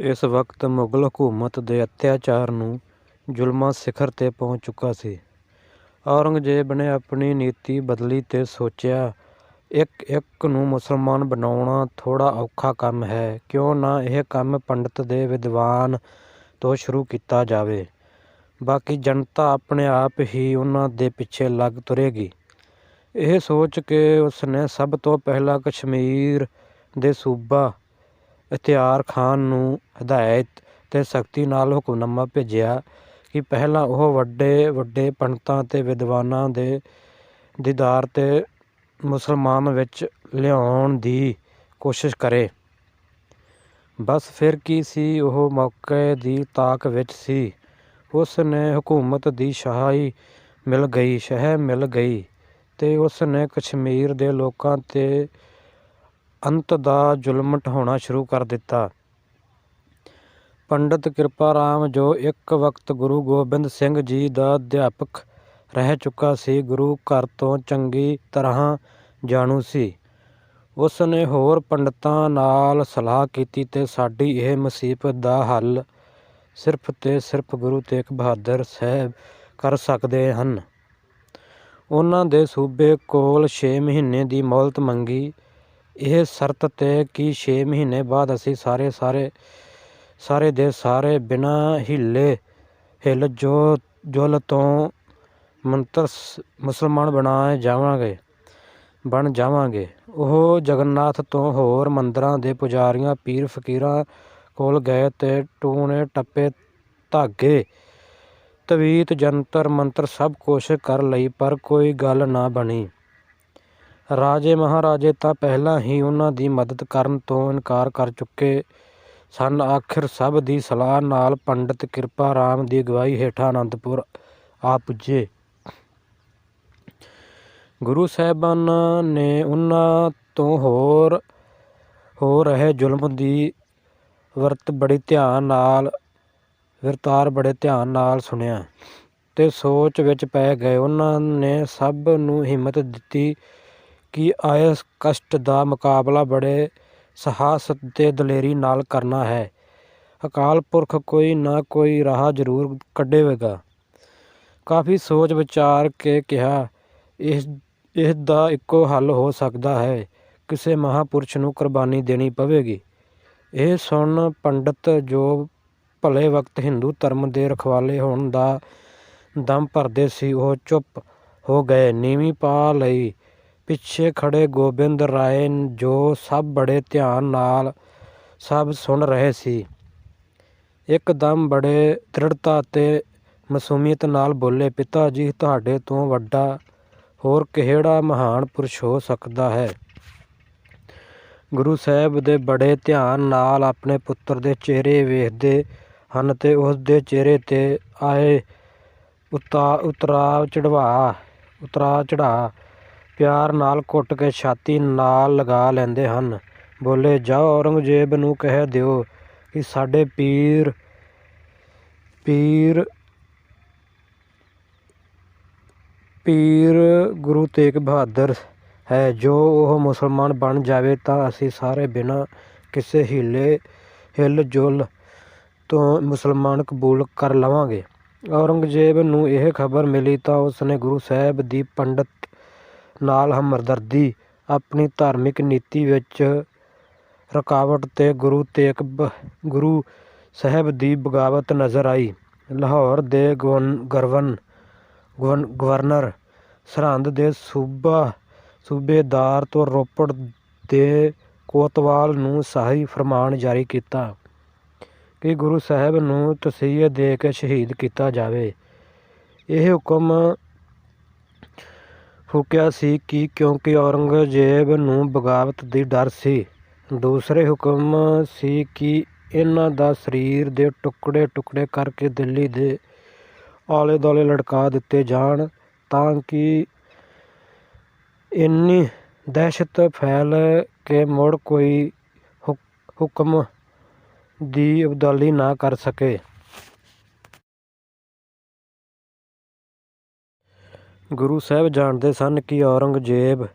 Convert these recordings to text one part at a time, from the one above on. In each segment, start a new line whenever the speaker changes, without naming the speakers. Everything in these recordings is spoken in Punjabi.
ਇਸ ਵਕਤ ਮੁਗਲ ਹਕੂਮਤ ਦੇ ਅਤਿਆਚਾਰ ਨੂੰ ਜ਼ੁਲਮਾਂ ਸਿਖਰ ਤੇ ਪਹੁੰਚ ਚੁੱਕਾ ਸੀ। ਔਰੰਗਜ਼ੇਬ ਨੇ ਆਪਣੀ ਨੀਤੀ ਬਦਲੀ ਤੇ ਸੋਚਿਆ, ਇੱਕ ਇੱਕ ਨੂੰ ਮੁਸਲਮਾਨ ਬਣਾਉਣਾ ਥੋੜ੍ਹਾ ਔਖਾ ਕੰਮ ਹੈ, ਕਿਉਂ ਨਾ ਇਹ ਕੰਮ ਪੰਡਤ ਦੇ ਵਿਦਵਾਨ ਤੋਂ ਸ਼ੁਰੂ ਕੀਤਾ ਜਾਵੇ। ਬਾਕੀ ਜਨਤਾ ਆਪਣੇ ਆਪ ਹੀ ਉਹਨਾਂ ਦੇ ਪਿੱਛੇ ਲੱਗ ਤੁਰੇਗੀ। ਇਹ ਸੋਚ ਕੇ ਉਸਨੇ ਸਭ ਤੋਂ ਪਹਿਲਾਂ ਕਸ਼ਮੀਰ ਦੇ ਸੂਬਾ ਇਖ਼ਤਿਆਰ ਖਾਨ ਨੂੰ ਹਦਾਇਤ ਤੇ ਸਖ਼ਤੀ ਨਾਲ ਹੁਕਮਨਾਮਾ ਭੇਜਿਆ ਕਿ ਪਹਿਲਾਂ ਉਹ ਵੱਡੇ ਵੱਡੇ ਪੰਡਤਾਂ ਤੇ ਵਿਦਵਾਨਾਂ ਦੇ ਦੀਦਾਰ ਤੇ ਮੁਸਲਮਾਨ ਵਿੱਚ ਲਿਆਉਣ ਦੀ ਕੋਸ਼ਿਸ਼ ਕਰੇ। ਬਸ ਫਿਰ ਕੀ ਸੀ, ਉਹ ਮੌਕੇ ਦੀ ਤਾਕ ਵਿੱਚ ਸੀ। ਉਸ ਨੇ ਹਕੂਮਤ ਦੀ ਸ਼ਾਹੀ ਮਿਲ ਗਈ ਸ਼ਹਿ ਮਿਲ ਗਈ ਤੇ ਉਸ ਨੇ ਕਸ਼ਮੀਰ ਦੇ ਲੋਕਾਂ ਤੇ ਅੰਤ ਦਾ ਜ਼ੁਲਮ ਢਾਉਣਾ ਸ਼ੁਰੂ ਕਰ ਦਿੱਤਾ। ਪੰਡਤ ਕਿਰਪਾ ਰਾਮ, ਜੋ ਇੱਕ ਵਕਤ ਗੁਰੂ ਗੋਬਿੰਦ ਸਿੰਘ ਜੀ ਦਾ ਅਧਿਆਪਕ ਰਹਿ ਚੁੱਕਾ ਸੀ, ਗੁਰੂ ਘਰ ਤੋਂ ਚੰਗੀ ਤਰ੍ਹਾਂ ਜਾਣੂ ਸੀ। ਉਸ ਨੇ ਹੋਰ ਪੰਡਤਾਂ ਨਾਲ ਸਲਾਹ ਕੀਤੀ ਤੇ ਸਾਡੀ ਇਹ ਮੁਸੀਬਤ ਦਾ ਹੱਲ ਸਿਰਫ਼ ਤੇ ਸਿਰਫ਼ ਗੁਰੂ ਤੇਗ ਬਹਾਦਰ ਸਾਹਿਬ ਕਰ ਸਕਦੇ ਹਨ। ਉਹਨਾਂ ਦੇ ਸੂਬੇ ਕੋਲ ਛੇ ਮਹੀਨੇ ਦੀ ਮੌਲਤ ਮੰਗੀ, ਇਹ ਸ਼ਰਤ ਤੇ ਕਿ ਛੇ ਮਹੀਨੇ ਬਾਅਦ ਅਸੀਂ ਸਾਰੇ ਸਾਰੇ ਸਾਰੇ ਦੇ ਸਾਰੇ ਬਿਨਾਂ ਹੀਲੇ ਹਿਲ ਜੁਲ ਤੋਂ ਮੰਤਰ ਮੁਸਲਮਾਨ ਬਣਾਏ ਜਾਵਾਂਗੇ ਬਣ ਜਾਵਾਂਗੇ। ਉਹ ਜਗਨਨਾਥ ਤੋਂ ਹੋਰ ਮੰਦਰਾਂ ਦੇ ਪੁਜਾਰੀਆਂ, ਪੀਰ ਫ਼ਕੀਰਾਂ ਕੋਲ ਗਏ ਤੇ ਟੂਣੇ ਟੱਪੇ, ਧਾਗੇ, ਤਵੀਤ, ਜੰਤਰ ਮੰਤਰ ਸਭ ਕੋਸ਼ਿਸ਼ ਕਰ ਲਈ ਪਰ ਕੋਈ ਗੱਲ ਨਾ ਬਣੀ। ਰਾਜੇ ਮਹਾਰਾਜੇ ਤਾਂ ਪਹਿਲਾਂ ਹੀ ਉਹਨਾਂ ਦੀ ਮਦਦ ਕਰਨ ਤੋਂ ਇਨਕਾਰ ਕਰ ਚੁੱਕੇ ਸਨ। ਆਖ਼ਿਰ ਸਭ ਦੀ ਸਲਾਹ ਨਾਲ ਪੰਡਿਤ ਕਿਰਪਾ ਰਾਮ ਦੀ ਅਗਵਾਈ ਹੇਠਾਂ ਅਨੰਦਪੁਰ ਆ ਪੁੱਜੇ। ਗੁਰੂ ਸਾਹਿਬਾਨ ਨੇ ਉਹਨਾਂ ਤੋਂ ਹੋਰ ਹੋ ਰਹੇ ਜ਼ੁਲਮ ਦੀ ਵਰਤ ਬੜੀ ਧਿਆਨ ਨਾਲ ਵਰਤਾਰ ਬੜੇ ਧਿਆਨ ਨਾਲ ਸੁਣਿਆ ਤੇ ਸੋਚ ਵਿੱਚ ਪੈ ਗਏ। ਉਹਨਾਂ ਨੇ ਸਭ ਨੂੰ ਹਿੰਮਤ ਦਿੱਤੀ ਕਿ ਆਏ ਕਸ਼ਟ ਦਾ ਮੁਕਾਬਲਾ ਬੜੇ ਸਾਹਸ ਅਤੇ ਦਲੇਰੀ ਨਾਲ ਕਰਨਾ ਹੈ। ਅਕਾਲ ਪੁਰਖ ਕੋਈ ਨਾ ਕੋਈ ਰਾਹ ਜ਼ਰੂਰ ਕੱਢੇਗਾ। ਕਾਫ਼ੀ ਸੋਚ ਵਿਚਾਰ ਕੇ ਕਿਹਾ, ਇਸ ਦਾ ਇੱਕੋ ਹੱਲ ਹੋ ਸਕਦਾ ਹੈ, ਕਿਸੇ ਮਹਾਂਪੁਰਸ਼ ਨੂੰ ਕੁਰਬਾਨੀ ਦੇਣੀ ਪਵੇਗੀ। ਇਹ ਸੁਣ ਪੰਡਤ, ਜੋ ਭਲੇ ਵਕਤ ਹਿੰਦੂ ਧਰਮ ਦੇ ਰਖਵਾਲੇ ਹੋਣ ਦਾ ਦਮ ਭਰਦੇ ਸੀ, ਉਹ ਚੁੱਪ ਹੋ ਗਏ, ਨੀਵੀਂ ਪਾ ਲਈ। ਪਿੱਛੇ ਖੜ੍ਹੇ ਗੋਬਿੰਦ ਰਾਏ, ਜੋ ਸਭ ਬੜੇ ਧਿਆਨ ਨਾਲ ਸਭ ਸੁਣ ਰਹੇ ਸੀ, ਇੱਕਦਮ ਬੜੇ ਦ੍ਰਿੜਤਾ ਅਤੇ ਮਾਸੂਮੀਅਤ ਨਾਲ ਬੋਲੇ, ਪਿਤਾ ਜੀ, ਤੁਹਾਡੇ ਤੋਂ ਵੱਡਾ ਹੋਰ ਕਿਹੜਾ ਮਹਾਨ ਪੁਰਸ਼ ਹੋ ਸਕਦਾ ਹੈ। ਗੁਰੂ ਸਾਹਿਬ ਦੇ ਬੜੇ ਧਿਆਨ ਨਾਲ ਆਪਣੇ ਪੁੱਤਰ ਦੇ ਚਿਹਰੇ ਵੇਖਦੇ ਹਨ ਤੇ ਉਸ ਦੇ ਚਿਹਰੇ ਤੇ ਆਏ ਉਤਾ ਉਤਰਾ ਚੜਵਾ ਉਤਰਾ ਚੜ੍ਹਾਅ ਪਿਆਰ ਨਾਲ ਘੁੱਟ ਕੇ ਛਾਤੀ ਨਾਲ ਲਗਾ ਲੈਂਦੇ ਹਨ। ਬੋਲੇ, ਜਾਓ ਔਰੰਗਜ਼ੇਬ ਨੂੰ ਕਹਿ ਦਿਓ ਕਿ ਸਾਡੇ ਪੀਰ ਪੀਰ ਪੀਰ ਗੁਰੂ ਤੇਗ ਬਹਾਦਰ ਹੈ, ਜੋ ਉਹ ਮੁਸਲਮਾਨ ਬਣ ਜਾਵੇ ਤਾਂ ਅਸੀਂ ਸਾਰੇ ਬਿਨਾਂ ਕਿਸੇ ਹਿਲ ਜੁਲ ਤੋਂ ਮੁਸਲਮਾਨ ਕਬੂਲ ਕਰ ਲਵਾਂਗੇ। ਔਰੰਗਜ਼ੇਬ ਨੂੰ ਇਹ ਖ਼ਬਰ ਮਿਲੀ ਤਾਂ ਉਸਨੇ ਗੁਰੂ ਸਾਹਿਬ ਦੀ ਪੰਡਤ ਨਾਲ ਹਮਦਰਦੀ, ਆਪਣੀ ਧਾਰਮਿਕ ਨੀਤੀ ਵਿੱਚ ਰੁਕਾਵਟ ਤੇ ਗੁਰੂ ਤੇਗ ਬ ਗੁਰੂ ਸਾਹਿਬ ਦੀ ਬਗ਼ਾਵਤ ਨਜ਼ਰ ਆਈ। ਲਾਹੌਰ ਦੇ ਗਵਰਨਰ, ਸਰਹੰਦ ਦੇ ਸੂਬਾ ਸੂਬੇਦਾਰ ਤੋਂ ਰੋਪੜ ਦੇ ਕੋਤਵਾਲ ਨੂੰ ਸ਼ਾਹੀ ਫਰਮਾਨ ਜਾਰੀ ਕੀਤਾ ਕਿ ਗੁਰੂ ਸਾਹਿਬ ਨੂੰ ਤਸੀਹੇ ਦੇ ਕੇ ਸ਼ਹੀਦ ਕੀਤਾ ਜਾਵੇ। ਇਹ ਹੁਕਮ ਫੂਕਿਆ ਸੀ ਕਿ ਕਿਉਂਕਿ ਔਰੰਗਜ਼ੇਬ ਨੂੰ ਬਗ਼ਾਵਤ ਦੀ ਡਰ ਸੀ। ਦੂਸਰੇ ਹੁਕਮ ਸੀ ਕਿ ਇਹਨਾਂ ਦਾ ਸਰੀਰ ਦੇ ਟੁਕੜੇ ਟੁਕੜੇ ਕਰਕੇ ਦਿੱਲੀ ਦੇ ਆਲੇ ਦੁਆਲੇ ਲਟਕਾ ਦਿੱਤੇ ਜਾਣ ਤਾਂ ਕਿ ਇੰਨੀ ਦਹਿਸ਼ਤ ਫੈਲ ਕੇ ਮੁੜ ਕੋਈ ਹੁਕਮ ਦੀ ਅਬਦਾਲੀ ਨਾ ਕਰ ਸਕੇ। ਗੁਰੂ ਸਾਹਿਬ ਜਾਣਦੇ ਸਨ ਕਿ ਔਰੰਗਜ਼ੇਬ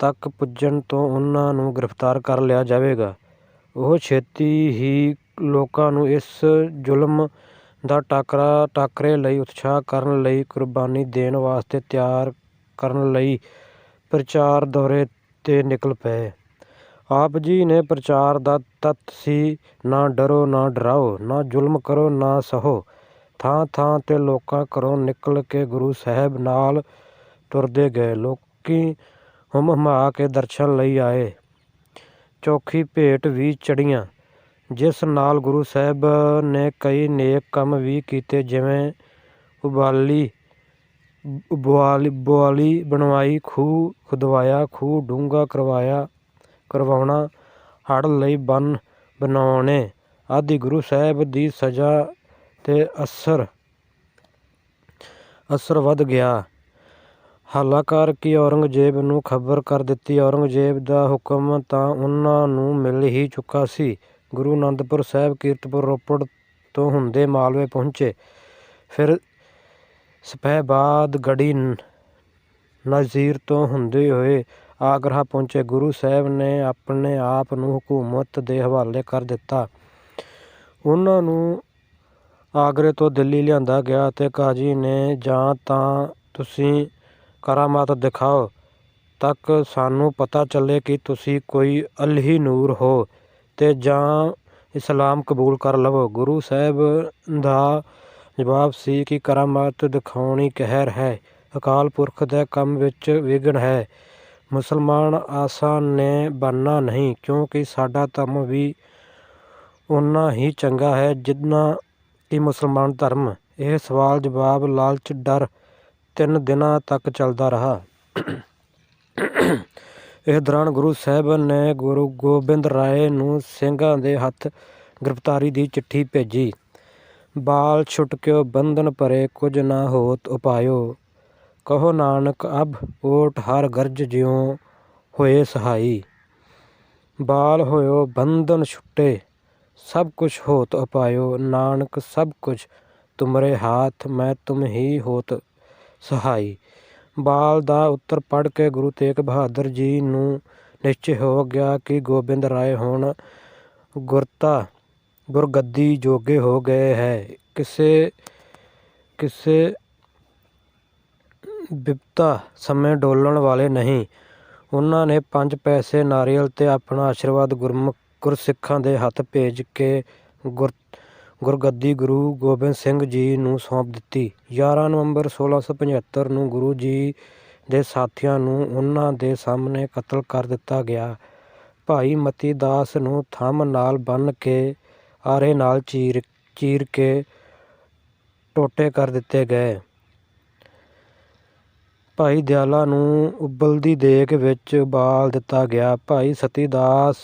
ਤੱਕ ਪੁੱਜਣ ਤੋਂ ਉਨ੍ਹਾਂ ਨੂੰ ਗ੍ਰਿਫ਼ਤਾਰ ਕਰ ਲਿਆ ਜਾਵੇਗਾ। ਉਹ ਛੇਤੀ ਹੀ ਲੋਕਾਂ ਨੂੰ ਇਸ ਜ਼ੁਲਮ ਦਾ ਟਾਕਰਾ, ਟਾਕਰੇ ਲਈ ਉਤਸ਼ਾਹ ਕਰਨ ਲਈ ਕੁਰਬਾਨੀ ਦੇਣ ਵਾਸਤੇ ਤਿਆਰ ਕਰਨ ਲਈ ਪ੍ਰਚਾਰ ਦੌਰੇ 'ਤੇ ਨਿਕਲ ਪਏ ਆਪ ਜੀ ਨੇ ਪ੍ਰਚਾਰ ਦਾ ਤੱਤ ਸੀ, ਨਾ ਡਰੋ, ਨਾ ਡਰਾਓ, ਨਾ ਜ਼ੁਲਮ ਕਰੋ, ਨਾ ਸਹੋ ਥਾਂ ਥਾਂ 'ਤੇ ਲੋਕਾਂ ਘਰੋਂ ਨਿਕਲ ਕੇ ਗੁਰੂ ਸਾਹਿਬ ਨਾਲ ਤੁਰਦੇ ਗਏ। ਲੋਕੀ ਹੁਮ ਹਮਾ ਕੇ ਦਰਸ਼ਨ ਲਈ ਆਏ। ਚੌਖੀ ਭੇਟ ਵੀ ਚੜੀਆਂ ਜਿਸ ਨਾਲ ਗੁਰੂ ਸਾਹਿਬ ਨੇ ਕਈ ਨੇਕ ਕੰਮ ਵੀ ਕੀਤੇ, ਜਿਵੇਂ ਉਬਾਲੀ ਉਬਾਲੀ ਬੁਆਲੀ ਬਣਵਾਈ, ਖੂਹ ਖੁਦਵਾਇਆ, ਖੂਹ ਡੂੰਘਾ ਕਰਵਾਇਆ, ਕਰਵਾਉਣਾ, ਹੜ੍ਹ ਲਈ ਬੰਨ ਬਣਾਉਣੇ ਆਦਿ। ਗੁਰੂ ਸਾਹਿਬ ਦੀ ਸਜ਼ਾ ਤੇ ਅਸਰ ਅਸਰ ਵੱਧ ਗਿਆ। ਹਾਲਾਂਕਾਰ ਕਿ ਔਰੰਗਜ਼ੇਬ ਨੂੰ ਖਬਰ ਕਰ ਦਿੱਤੀ, ਔਰੰਗਜ਼ੇਬ ਦਾ ਹੁਕਮ ਤਾਂ ਉਹਨਾਂ ਨੂੰ ਮਿਲ ਹੀ ਚੁੱਕਾ ਸੀ। ਗੁਰੂ ਅਨੰਦਪੁਰ ਸਾਹਿਬ ਕੀਰਤਪੁਰ ਰੋਪੜ ਤੋਂ ਹੁੰਦੇ ਮਾਲਵੇ ਪਹੁੰਚੇ। ਫਿਰ ਸਪਹਿਬਾਦ ਗੜੀ ਨਜ਼ੀਰ ਤੋਂ ਹੁੰਦੇ ਹੋਏ ਆਗਰਾ ਪਹੁੰਚੇ। ਗੁਰੂ ਸਾਹਿਬ ਨੇ ਆਪਣੇ ਆਪ ਨੂੰ ਹਕੂਮਤ ਦੇ ਹਵਾਲੇ ਕਰ ਦਿੱਤਾ। ਉਹਨਾਂ ਨੂੰ ਆਗਰੇ ਤੋਂ ਦਿੱਲੀ ਲਿਆਂਦਾ ਗਿਆ ਅਤੇ ਕਾਜੀ ਨੇ ਜਾਂ ਤਾਂ ਤੁਸੀਂ ਕਰਾਮਾਤ ਦਿਖਾਓ, ਤੱਕ ਸਾਨੂੰ ਪਤਾ ਚੱਲੇ ਕਿ ਤੁਸੀਂ ਕੋਈ ਅਲਹੀ ਨੂਰ ਹੋ ਤੇ ਜਾਂ ਇਸਲਾਮ ਕਬੂਲ ਕਰ ਲਵੋ। ਗੁਰੂ ਸਾਹਿਬ ਦਾ ਜਵਾਬ ਸੀ ਕਿ ਕਰਾਮਾਤ ਦਿਖਾਉਣੀ ਕਹਿਰ ਹੈ, ਅਕਾਲ ਪੁਰਖ ਦੇ ਕੰਮ ਵਿੱਚ ਵਿਘਨ ਹੈ। ਮੁਸਲਮਾਨ ਆਸਾਨ ਨੇ ਬਣਨਾ ਨਹੀਂ, ਕਿਉਂਕਿ ਸਾਡਾ ਧਰਮ ਵੀ ਉਨਾ ਹੀ ਚੰਗਾ ਹੈ ਜਿੰਨਾ ਕਿ ਮੁਸਲਮਾਨ ਧਰਮ ਇਹ ਸਵਾਲ ਜਵਾਬ ਲਾਲਚ ਡਰ ਤਿੰਨ ਦਿਨਾਂ ਤੱਕ ਚੱਲਦਾ ਰਿਹਾ। ਇਸ ਦੌਰਾਨ ਗੁਰੂ ਸਾਹਿਬ ਨੇ ਗੁਰੂ ਗੋਬਿੰਦ ਰਾਏ ਨੂੰ ਸਿੰਘਾਂ ਦੇ ਹੱਥ ਗ੍ਰਿਫਤਾਰੀ ਦੀ ਚਿੱਠੀ ਭੇਜੀ। ਬਾਲ ਛੁਟਕਿਓ ਬੰਧਨ ਭਰੇ ਕੁਝ ਨਾ ਹੋਤ ਉਪਾਇਓ। ਕਹੋ ਨਾਨਕ, ਅਬ ਓਟ ਹਰ ਗਰਜ ਜਿਉ ਹੋਏ ਸਹਾਈ। ਬਾਲ ਹੋਇਓ ਬੰਧਨ ਛੁੱਟੇ। ਸਭ ਕੁਛ ਹੋਤ ਉਪਾਇਓ ਨਾਨਕ ਸਭ ਕੁਛ ਤੁਮਰੇ ਹਾਥ, ਮੈਂ ਤੁਮ ਹੀ ਹੋਤ ਸਹਾਈ। ਬਾਲ ਦਾ ਉੱਤਰ ਪੜ੍ਹ ਕੇ ਗੁਰੂ ਤੇਗ ਬਹਾਦਰ ਜੀ ਨੂੰ ਨਿਸ਼ਚੈ ਹੋ ਗਿਆ ਕਿ ਗੋਬਿੰਦ ਰਾਏ ਹੁਣ ਗੁਰਤਾ, ਗੁਰਗੱਦੀ ਜੋਗੇ ਹੋ ਗਏ ਹੈ। ਕਿਸੇ ਕਿਸੇ ਬਿਪਤਾ ਸਮੇਂ ਡੋਲਣ ਵਾਲੇ ਨਹੀਂ। ਉਹਨਾਂ ਨੇ ਪੰਜ ਪੈਸੇ ਨਾਰੀਅਲ ਤੇ ਆਪਣਾ ਆਸ਼ੀਰਵਾਦ ਗੁਰਮੁਖ ਗੁਰਸਿੱਖਾਂ ਦੇ ਹੱਥ ਭੇਜ ਕੇ ਗੁਰ, ਗੁਰਗੱਦੀ ਗੁਰੂ ਗੋਬਿੰਦ ਸਿੰਘ ਜੀ ਨੂੰ ਸੌਂਪ ਦਿੱਤੀ। 11 ਨਵੰਬਰ 1675 ਨੂੰ ਗੁਰੂ ਜੀ ਦੇ ਸਾਥੀਆਂ ਨੂੰ ਉਹਨਾਂ ਦੇ ਸਾਹਮਣੇ ਕਤਲ ਕਰ ਦਿੱਤਾ ਗਿਆ। ਭਾਈ ਮਤੀ ਦਾਸ ਨੂੰ ਥੰਮ ਨਾਲ ਬੰਨ ਕੇ ਆਰੇ ਨਾਲ ਚੀਰ ਚੀਰ ਕੇ ਟੋਟੇ ਕਰ ਦਿੱਤੇ ਗਏ। ਭਾਈ ਦਿਆਲਾ ਨੂੰ ਉਬਲਦੀ ਦੇਗ ਵਿੱਚ ਉਬਾਲ ਦਿੱਤਾ ਗਿਆ। ਭਾਈ ਸਤੀ ਦਾਸ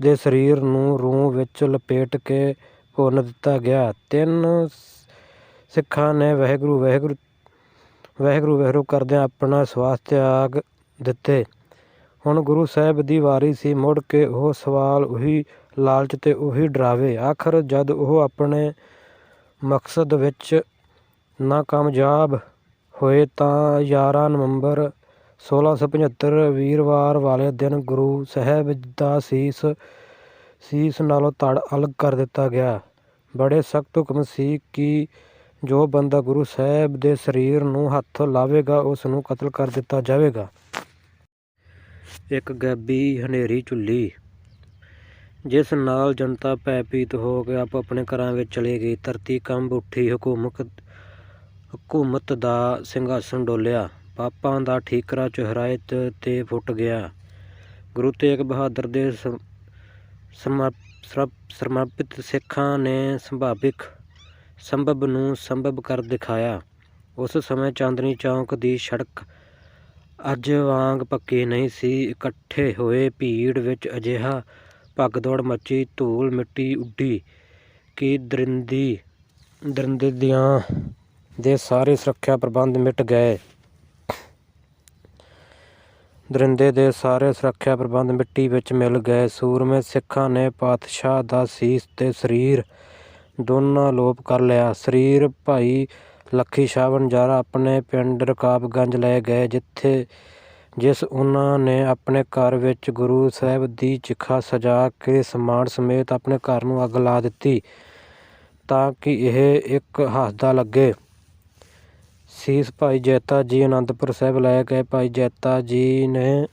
ਦੇ ਸਰੀਰ ਨੂੰ ਰੂੰ ਵਿੱਚ ਲਪੇਟ ਕੇ ਭੁੰਨ ਦਿੱਤਾ ਗਿਆ। ਤਿੰਨ ਸਿੱਖਾਂ ਨੇ ਵਾਹਿਗੁਰੂ ਵਾਹਿਗੁਰੂ ਵਾਹਿਗੁਰੂ ਵਾਹਿਗੁਰੂ ਕਰਦਿਆਂ ਆਪਣਾ ਸਵਾਸ ਤਿਆਗ ਦਿੱਤੇ। ਹੁਣ ਗੁਰੂ ਸਾਹਿਬ ਦੀ ਵਾਰੀ ਸੀ, ਮੁੜ ਕੇ ਉਹ ਸਵਾਲ ਉਹੀ ਲਾਲਚ ਤੇ ਉਹੀ ਡਰਾਵੇ। ਆਖਰ ਜਦ ਉਹ ਆਪਣੇ ਮਕਸਦ ਵਿੱਚ ਨਾਕਾਮਯਾਬ ਹੋਏ ਤਾਂ 11 ਨਵੰਬਰ 1675 ਵੀਰਵਾਰ ਵਾਲੇ ਦਿਨ ਗੁਰੂ ਸਾਹਿਬ ਦਾ ਸੀਸ ਸੀਸ ਨਾਲੋਂ ਧੜ ਅਲੱਗ ਕਰ ਦਿੱਤਾ ਗਿਆ। ਬੜੇ ਸਖਤ ਹੁਕਮ ਸੀ ਕਿ ਜੋ ਬੰਦਾ ਗੁਰੂ ਸਾਹਿਬ ਦੇ ਸਰੀਰ ਨੂੰ ਹੱਥ ਲਾਵੇਗਾ ਉਸ ਨੂੰ ਕਤਲ ਕਰ ਦਿੱਤਾ ਜਾਵੇਗਾ। ਇੱਕ ਗੈਬੀ ਹਨੇਰੀ ਝੁੱਲੀ, ਜਿਸ ਨਾਲ ਜਨਤਾ ਭੈਭੀਤ ਹੋ ਕੇ ਆਪੋ ਆਪਣੇ ਘਰਾਂ ਵਿੱਚ ਚਲੇ ਗਈ। ਧਰਤੀ ਕੰਬ ਉੱਠੀ, ਹਕੂਮਤ ਹਕੂਮਤ ਦਾ ਸਿੰਘਾਸਣ ਡੋਲਿਆ। ਪਾਪਾਂ ਦਾ ਠੀਕਰਾ ਚੁਹਰਾਏ ਤੇ- ਫੁੱਟ ਗਿਆ। ਗੁਰੂ ਤੇਗ ਬਹਾਦਰ ਦੇ ਸਮ- ਸਮਰਪਿਤ ਸਿੱਖਾਂ ਨੇ ਸੰਭਾਵਿਕ ਸੰਭਵ ਨੂੰ ਸੰਭਵ ਕਰ ਦਿਖਾਇਆ। ਉਸ ਸਮੇਂ ਚਾਂਦਨੀ ਚੌਕ ਦੀ ਸੜਕ ਅੱਜ ਵਾਂਗ ਪੱਕੀ ਨਹੀਂ ਸੀ। ਇਕੱਠੇ ਹੋਏ ਭੀੜ ਵਿੱਚ ਅਜਿਹਾ ਭਗਦੌੜ ਮੱਚੀ, ਧੂਲ ਮਿੱਟੀ ਉੱਡੀ ਕਿ ਦਰਿੰਦੀ ਦਰਿੰਦੇ ਦੀਆਂ ਦੇ ਸਾਰੇ ਸੁਰੱਖਿਆ ਪ੍ਰਬੰਧ ਮਿਟ ਗਏ। ਦਰਿੰਦੇ ਦੇ ਸਾਰੇ ਸੁਰੱਖਿਆ ਪ੍ਰਬੰਧ ਮਿੱਟੀ ਵਿੱਚ ਮਿਲ ਗਏ। ਸੂਰਮੇ ਸਿੱਖਾਂ ਨੇ ਪਾਤਸ਼ਾਹ ਦਾ ਸੀਸ ਤੇ ਸਰੀਰ ਦੋਨਾਂ ਲੋਪ ਕਰ ਲਿਆ। ਸਰੀਰ ਭਾਈ ਲੱਖੀ ਸ਼ਾਹ ਵਣਜਾਰਾ ਆਪਣੇ ਪਿੰਡ ਰਕਾਬਗੰਜ ਲੈ ਗਏ, ਜਿੱਥੇ ਜਿਸ ਉਹਨਾਂ ਨੇ ਆਪਣੇ ਘਰ ਵਿੱਚ ਗੁਰੂ ਸਾਹਿਬ ਦੀ ਚਿਖਾ ਸਜਾ ਕੇ ਸਮਾਨ ਸਮੇਤ ਆਪਣੇ ਘਰ ਨੂੰ ਅੱਗ ਲਾ ਦਿੱਤੀ ਤਾਂ ਕਿ ਇਹ ਇੱਕ ਹੱਸਦਾ ਲੱਗੇ। ਸੀਸ ਭਾਈ ਜੈਤਾ ਜੀ ਅਨੰਦਪੁਰ ਸਾਹਿਬ ਲੈ ਗਏ ਭਾਈ ਜੈਤਾ ਜੀ ਨੇ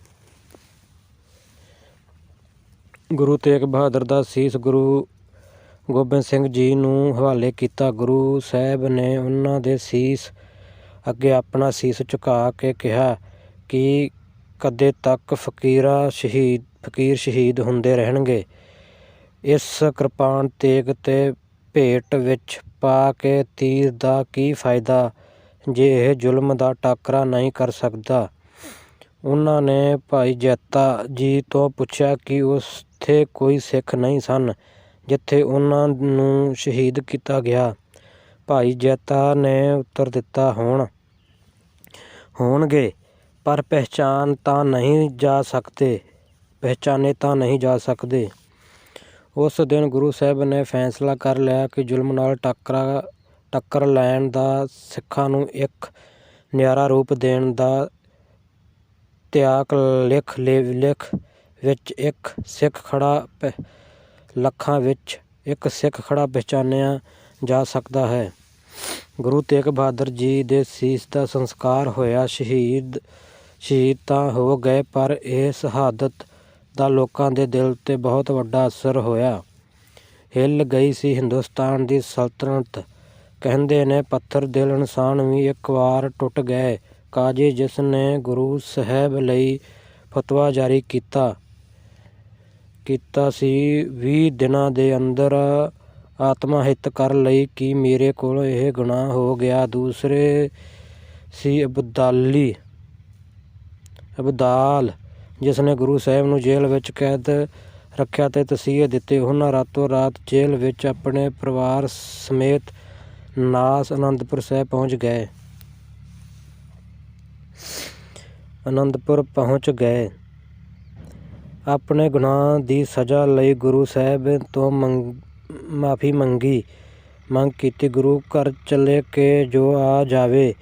ਗੁਰੂ ਤੇਗ ਬਹਾਦਰ ਦਾ ਸੀਸ ਗੁਰੂ ਗੋਬਿੰਦ ਸਿੰਘ ਜੀ ਨੂੰ ਹਵਾਲੇ ਕੀਤਾ। ਗੁਰੂ ਸਾਹਿਬ ਨੇ ਉਹਨਾਂ ਦੇ ਸੀਸ ਅੱਗੇ ਆਪਣਾ ਸੀਸ ਝੁਕਾ ਕੇ ਕਿਹਾ ਕਿ ਕਦੇ ਤੱਕ ਫਕੀਰਾ ਸ਼ਹੀਦ, ਫਕੀਰ ਸ਼ਹੀਦ ਹੁੰਦੇ ਰਹਿਣਗੇ। ਇਸ ਕਿਰਪਾਨ ਤੇਗ ਤੇ ਭੇਟ ਵਿੱਚ ਪਾ ਕੇ ਤੀਰ ਦਾ ਕੀ ਫਾਇਦਾ? ਜੇ ਇਹ ਜ਼ੁਲਮ ਦਾ ਟਾਕਰਾ ਨਹੀਂ ਕਰ ਸਕਦਾ। ਉਹਨਾਂ ਨੇ ਭਾਈ ਜੈਤਾ ਜੀ ਤੋਂ ਪੁੱਛਿਆ ਕਿ ਉੱਥੇ ਕੋਈ ਸਿੱਖ ਨਹੀਂ ਸਨ, ਜਿੱਥੇ ਉਹਨਾਂ ਨੂੰ ਸ਼ਹੀਦ ਕੀਤਾ ਗਿਆ। ਭਾਈ ਜੈਤਾ ਨੇ ਉੱਤਰ ਦਿੱਤਾ, ਹੋਣ, ਹੋਣਗੇ, ਪਰ ਪਹਿਚਾਨ ਤਾਂ ਨਹੀਂ ਜਾ ਸਕਦੇ ਪਹਿਚਾਨੇ ਤਾਂ ਨਹੀਂ ਜਾ ਸਕਦੇ। ਉਸ ਦਿਨ ਗੁਰੂ ਸਾਹਿਬ ਨੇ ਫੈਸਲਾ ਕਰ ਲਿਆ ਕਿ ਜ਼ੁਲਮ ਨਾਲ ਟਾਕਰਾ ਟੱਕਰ ਲੈਣ ਦਾ, ਸਿੱਖਾਂ ਨੂੰ ਇੱਕ ਨਿਆਰਾ ਰੂਪ ਦੇਣ ਦਾ ਤਿਆਗ ਲਿਖ ਲਿਖ ਵਿੱਚ ਇੱਕ ਸਿੱਖ ਖੜਾ ਪ- ਲੱਖਾਂ ਵਿੱਚ ਇੱਕ ਸਿੱਖ ਖੜਾ ਪਛਾਣਿਆ ਜਾ ਸਕਦਾ ਹੈ। ਗੁਰੂ ਤੇਗ ਬਹਾਦਰ ਜੀ ਦੇ ਸੀਸ ਦਾ ਸੰਸਕਾਰ ਹੋਇਆ ਸ਼ਹੀਦ ਸ਼ਹੀਦ ਤਾਂ ਹੋ ਗਏ, ਪਰ ਇਹ ਸ਼ਹਾਦਤ ਦਾ ਲੋਕਾਂ ਦੇ ਦਿਲ ਤੇ ਬਹੁਤ ਵੱਡਾ ਅਸਰ ਹੋਇਆ। ਹਿੱਲ ਗਈ ਸੀ ਹਿੰਦੁਸਤਾਨ ਦੀ ਸਲਤਨਤ ਕਹਿੰਦੇ ਨੇ, ਪੱਥਰ ਦਿਲ ਇਨਸਾਨ ਵੀ ਇੱਕ ਵਾਰ ਟੁੱਟ ਗਏ। ਕਾਜੀ ਜਿਸ ਨੇ ਗੁਰੂ ਸਾਹਿਬ ਲਈ ਫਤਵਾ ਜਾਰੀ ਕੀਤਾ ਕੀਤਾ ਸੀ 20 ਦਿਨਾਂ ਦੇ ਅੰਦਰ ਆਤਮਾ ਹਿੱਤ ਕਰ ਲਈ ਕਿ ਮੇਰੇ ਕੋਲ ਇਹ ਗੁਨਾਹ ਹੋ ਗਿਆ। ਦੂਸਰੇ ਸੀ ਅਬਦਾਲੀ, ਅਬਦਾਲ, ਜਿਸ ਨੇ ਗੁਰੂ ਸਾਹਿਬ ਨੂੰ ਜੇਲ੍ਹ ਵਿੱਚ ਕੈਦ ਰੱਖਿਆ ਤੇ ਤਸੀਹੇ ਦਿੱਤੇ। ਉਹਨਾਂ ਰਾਤੋਂ ਰਾਤ ਜੇਲ੍ਹ ਵਿੱਚ ਆਪਣੇ ਪਰਿਵਾਰ ਸਮੇਤ ਨਾਸ ਅਨੰਦਪੁਰ ਸਾਹਿਬ ਪਹੁੰਚ ਗਏ। ਅਨੰਦਪੁਰ ਪਹੁੰਚ ਗਏ। ਆਪਣੇ ਗੁਨਾਹ ਦੀ ਸਜ਼ਾ ਲਈ ਗੁਰੂ ਸਾਹਿਬ ਤੋਂ ਮਾਫੀ ਮੰਗੀ। ਮੰਗ ਕੀਤੀ, ਗੁਰੂ ਘਰ ਚਲੇ ਕੇ ਜੋ ਆ ਜਾਵੇ,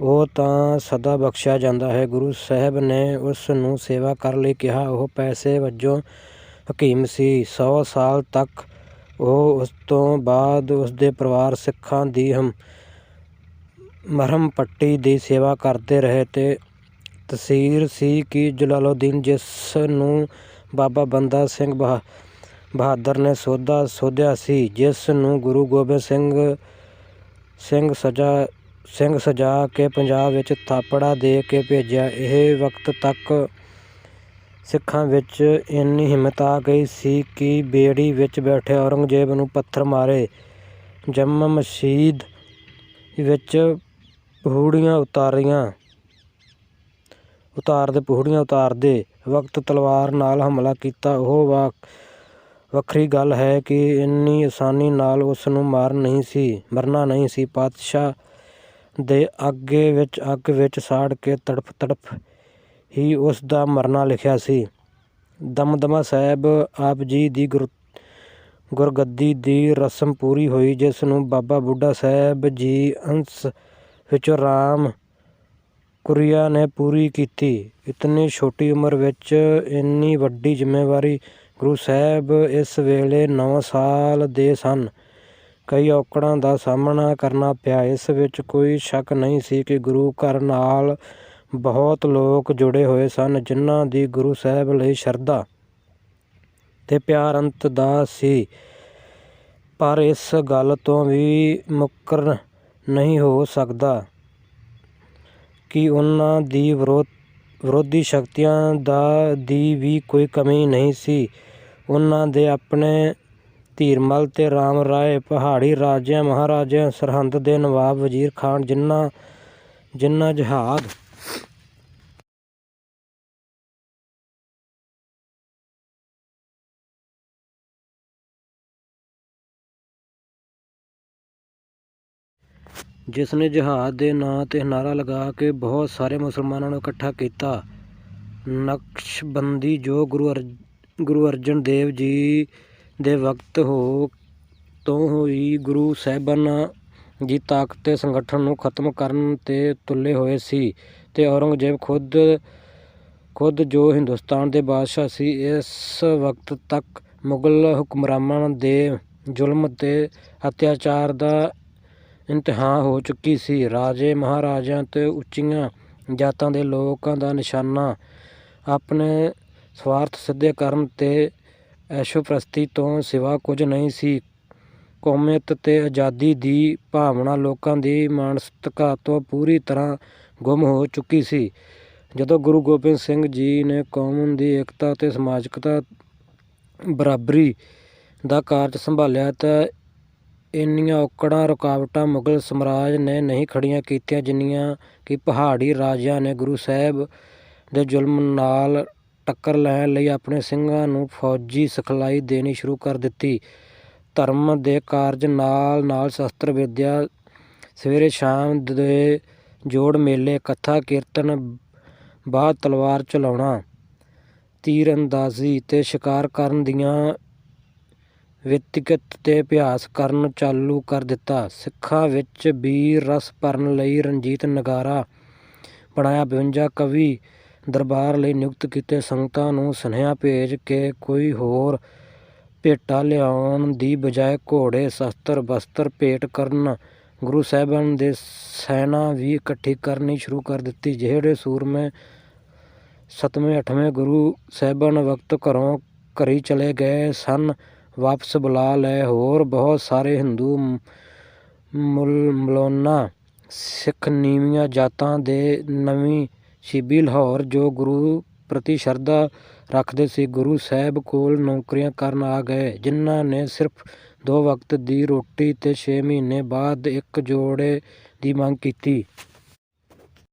ਉਹ ਤਾਂ ਸਦਾ ਬਖਸ਼ਿਆ ਜਾਂਦਾ ਹੈ। ਗੁਰੂ ਸਾਹਿਬ ਨੇ ਉਸ ਨੂੰ ਸੇਵਾ ਕਰਨ ਲਈ ਕਿਹਾ। ਉਹ ਪੈਸੇ ਵਜੋਂ ਹਕੀਮ ਸੀ। 100 ਸਾਲ ਤੱਕ ਉਹ ਉਸ ਤੋਂ ਬਾਅਦ ਉਸ ਦੇ ਪਰਿਵਾਰ ਸਿੱਖਾਂ ਦੀ ਹਮ ਮਰਹਮ ਪੱਟੀ ਦੀ ਸੇਵਾ ਕਰਦੇ ਰਹੇ ਅਤੇ ਤਸਵੀਰ ਸੀ ਕਿ ਜਲਾਲਉਦੀਨ ਜਿਸ ਨੂੰ ਬਾਬਾ ਬੰਦਾ ਸਿੰਘ ਬਹਾ, ਬਹਾਦਰ ਨੇ ਸੋਧਾ, ਸੋਧਿਆ ਸੀ, ਜਿਸ ਨੂੰ ਗੁਰੂ ਗੋਬਿੰਦ ਸਿੰਘ ਸਿੰਘ ਸਜਾ ਸਿੰਘ ਸਜਾ ਕੇ ਪੰਜਾਬ ਵਿੱਚ ਥਾਪੜਾ ਦੇ ਕੇ ਭੇਜਿਆ, ਇਹ ਵਕਤ ਤੱਕ ਸਿੱਖਾਂ ਵਿੱਚ ਇੰਨੀ ਹਿੰਮਤ ਆ ਗਈ ਸੀ ਕਿ ਬੇੜੀ ਵਿੱਚ ਬੈਠੇ ਔਰੰਗਜ਼ੇਬ ਨੂੰ ਪੱਥਰ ਮਾਰੇ। ਜੰਮ ਮਸਜਿਦ ਵਿੱਚ ਪਹੂੜੀਆਂ ਉਤਾਰੀਆਂ। ਉਤਾਰਦੇ ਪਹੂੜੀਆਂ ਉਤਾਰਦੇ ਵਕਤ ਤਲਵਾਰ ਨਾਲ ਹਮਲਾ ਕੀਤਾ। ਉਹ ਵੱਖਰੀ ਗੱਲ ਹੈ ਕਿ ਇੰਨੀ ਆਸਾਨੀ ਨਾਲ ਉਸ ਨੂੰ ਮਾਰ ਨਹੀਂ ਸੀ, ਮਰਨਾ ਨਹੀਂ ਸੀ। ਪਾਤਸ਼ਾਹ ਦੇ ਅੱਗੇ ਵਿੱਚ ਅੱਗ ਵਿੱਚ ਸਾੜ ਕੇ ਤੜਫ ਤੜਫ ਹੀ ਉਸ ਦਾ ਮਰਨਾ ਲਿਖਿਆ ਸੀ। ਦਮਦਮਾ ਸਾਹਿਬ ਆਪ ਜੀ ਦੀ ਗੁਰ, ਗੁਰਗੱਦੀ ਦੀ ਰਸਮ ਪੂਰੀ ਹੋਈ, ਜਿਸ ਨੂੰ ਬਾਬਾ ਬੁੱਢਾ ਸਾਹਿਬ ਜੀ ਅੰਸ਼ ਵਿੱਚੋਂ ਰਾਮ ਕੁਰੀਆ ਨੇ ਪੂਰੀ ਕੀਤੀ। ਇਤਨੀ ਛੋਟੀ ਉਮਰ ਵਿੱਚ ਇੰਨੀ ਵੱਡੀ ਜ਼ਿੰਮੇਵਾਰੀ ਗੁਰੂ ਸਾਹਿਬ ਇਸ ਵੇਲੇ 9 ਸਾਲ ਦੇ ਸਨ। ਕਈ ਔਕੜਾਂ ਦਾ ਸਾਹਮਣਾ ਕਰਨਾ ਪਿਆ। ਇਸ ਵਿੱਚ ਕੋਈ ਸ਼ੱਕ ਨਹੀਂ ਸੀ ਕਿ ਗੁਰੂ ਘਰ ਨਾਲ ਬਹੁਤ ਲੋਕ ਜੁੜੇ ਹੋਏ ਸਨ ਜਿਨ੍ਹਾਂ ਦੀ ਗੁਰੂ ਸਾਹਿਬ ਲਈ ਸ਼ਰਧਾ ਤੇ ਪਿਆਰ ਅੰਤ ਦਾ ਸੀ। ਪਰ ਇਸ ਗੱਲ ਤੋਂ ਵੀ ਮੁੱਕਰ ਨਹੀਂ ਹੋ ਸਕਦਾ ਕਿ ਉਹਨਾਂ ਦੀ ਵਿਰੋਧ, ਵਿਰੋਧੀ ਸ਼ਕਤੀਆਂ ਦਾ, ਦੀ ਵੀ ਕੋਈ ਕਮੀ ਨਹੀਂ ਸੀ। ਉਹਨਾਂ ਦੇ ਆਪਣੇ ਧੀਰਮਲ ਤੇ ਰਾਮ ਰਾਏ, ਪਹਾੜੀ ਰਾਜਿਆਂ, ਮਹਾਰਾਜਿਆਂ, ਸਰਹੰਦ ਦੇ ਨਵਾਬ ਵਜ਼ੀਰ ਖਾਨ ਜਿਨ੍ਹਾਂ ਜਿਨ੍ਹਾਂ ਜਹਾਦ ਜਿਸ ਨੇ ਜਹਾਦ ਦੇ ਨਾਂ ਤੇ ਨਾਰਾ ਲਗਾ ਕੇ ਬਹੁਤ ਸਾਰੇ ਮੁਸਲਮਾਨਾਂ ਨੂੰ ਇਕੱਠਾ ਕੀਤਾ। ਨਕਸ਼ਬੰਦੀ ਜੋ ਗੁਰੂ ਅਰ, ਗੁਰੂ ਅਰਜਨ ਦੇਵ ਜੀ ਦੇ ਵਕਤ ਹੋ, ਤੋਂ ਹੋਈ ਗੁਰੂ ਸਾਹਿਬਾਨਾਂ ਦੀ ਤਾਕਤ ਤੇ ਸੰਗਠਨ ਨੂੰ ਖਤਮ ਕਰਨ ਤੇ ਤੁਲੇ ਹੋਏ ਸੀ ਤੇ ਔਰੰਗਜ਼ੇਬ ਖੁਦ ਖੁਦ ਜੋ ਹਿੰਦੁਸਤਾਨ ਦੇ ਬਾਦਸ਼ਾਹ ਸੀ, ਇਸ ਵਕਤ ਤੱਕ ਮੁਗਲ ਹੁਕਮਰਾਨਾਂ ਦੇ ਜ਼ੁਲਮ ਤੇ ਅਤਿਆਚਾਰ ਦਾ ਇੰਤਹਾ ਹੋ ਚੁੱਕੀ ਸੀ। ਰਾਜੇ ਮਹਾਰਾਜਿਆਂ ਤੇ ਉੱਚੀਆਂ ਜਾਤਾਂ ਦੇ ਲੋਕਾਂ ਦਾ ਨਿਸ਼ਾਨਾ ਆਪਣੇ ਸਵਾਰਥ ਸਿੱਧੇ ਕਰਨ ਤੇ ਐਸ਼ੋਪ੍ਰਸਤੀ ਤੋਂ ਸਿਵਾ ਕੁਝ ਨਹੀਂ ਸੀ। ਕੌਮੀਅਤ ਤੇ ਆਜ਼ਾਦੀ ਦੀ ਭਾਵਨਾ ਲੋਕਾਂ ਦੀ ਮਾਨਸਿਕਤਾ ਤੋਂ ਪੂਰੀ ਤਰ੍ਹਾਂ ਗੁੰਮ ਹੋ ਚੁੱਕੀ ਸੀ। ਜਦੋਂ ਗੁਰੂ ਗੋਬਿੰਦ ਸਿੰਘ ਜੀ ਨੇ ਕੌਮ ਦੀ ਏਕਤਾ ਤੇ ਸਮਾਜਿਕਤਾ ਬਰਾਬਰੀ ਦਾ ਕਾਰਜ ਸੰਭਾਲਿਆ ਤਾਂ ਇੰਨੀਆਂ ਔਕੜਾਂ ਰੁਕਾਵਟਾਂ ਮੁਗਲ ਸਮਰਾਜ ਨੇ ਨਹੀਂ ਖੜ੍ਹੀਆਂ ਕੀਤੀਆਂ ਜਿੰਨੀਆਂ ਕਿ ਪਹਾੜੀ ਰਾਜਿਆਂ ਨੇ ਗੁਰੂ ਸਾਹਿਬ ਦੇ ਜ਼ੁਲਮ ਨਾਲ ਟੱਕਰ ਲੈਣ ਲਈ ਆਪਣੇ ਸਿੰਘਾਂ ਨੂੰ ਫੌਜੀ ਸਿਖਲਾਈ ਦੇਣੀ ਸ਼ੁਰੂ ਕਰ ਦਿੱਤੀ। ਧਰਮ ਦੇ ਕਾਰਜ ਨਾਲ ਨਾਲ ਸ਼ਸਤਰ ਵਿਦਿਆ ਸਵੇਰੇ ਸ਼ਾਮ ਦੇ ਜੋੜ ਮੇਲੇ, ਕਥਾ, ਕੀਰਤਨ, ਬਾਅਦ ਤਲਵਾਰ ਚਲਾਉਣਾ ਤੀਰ ਅੰਦਾਜ਼ੀ ਤੇ ਸ਼ਿਕਾਰ ਕਰਨ ਦੀਆਂ ਵਿਅਕਤੀਗਤ ਤੇ ਅਭਿਆਸ ਕਰਨ ਚਾਲੂ ਕਰ ਦਿੱਤਾ। ਸਿੱਖਾਂ ਵਿੱਚ ਵੀਰ ਰਸ ਭਰਨ ਲਈ ਰਣਜੀਤ ਨਗਾਰਾ ਬਣਾਇਆ। 52 ਕਵੀ ਦਰਬਾਰ ਲਈ ਨਿਯੁਕਤ ਕੀਤੇ ਸੰਗਤਾਂ ਨੂੰ ਸੁਨੇਹਾ ਭੇਜ ਕੇ ਕੋਈ ਹੋਰ ਭੇਟਾ ਲਿਆਉਣ ਦੀ ਬਜਾਏ ਘੋੜੇ, ਸ਼ਸਤਰ ਬਸਤਰ ਭੇਟ ਕਰਨ ਗੁਰੂ ਸਾਹਿਬਾਨ ਦੇ ਸੈਨਾ ਵੀ ਇਕੱਠੀ ਕਰਨੀ ਸ਼ੁਰੂ ਕਰ ਦਿੱਤੀ। ਜਿਹੜੇ ਸੂਰਮੇ, ਸਤਵੇਂ, ਅੱਠਵੇਂ ਗੁਰੂ ਸਾਹਿਬਾਨ ਵਕਤ ਘਰੋਂ ਘਰੀ ਚਲੇ ਗਏ ਸਨ ਵਾਪਸ ਬੁਲਾ ਲਏ ਹੋਰ ਬਹੁਤ ਸਾਰੇ ਹਿੰਦੂ ਮੁਲ, ਮਲੌਨਾ ਸਿੱਖ ਨੀਵੀਆਂ ਜਾਤਾਂ ਦੇ ਨਵੀਂ ਸ਼ਿਬੀ ਲਾਹੌਰ ਜੋ ਗੁਰੂ ਪ੍ਰਤੀ ਸ਼ਰਧਾ ਰੱਖਦੇ ਸੀ, ਗੁਰੂ ਸਾਹਿਬ ਕੋਲ ਨੌਕਰੀਆਂ ਕਰਨ ਆ ਗਏ, ਜਿਨ੍ਹਾਂ ਨੇ ਸਿਰਫ ਦੋ ਵਕਤ ਦੀ ਰੋਟੀ ਤੇ 6 ਮਹੀਨੇ ਬਾਅਦ ਇੱਕ ਜੋੜੇ ਦੀ ਮੰਗ ਕੀਤੀ।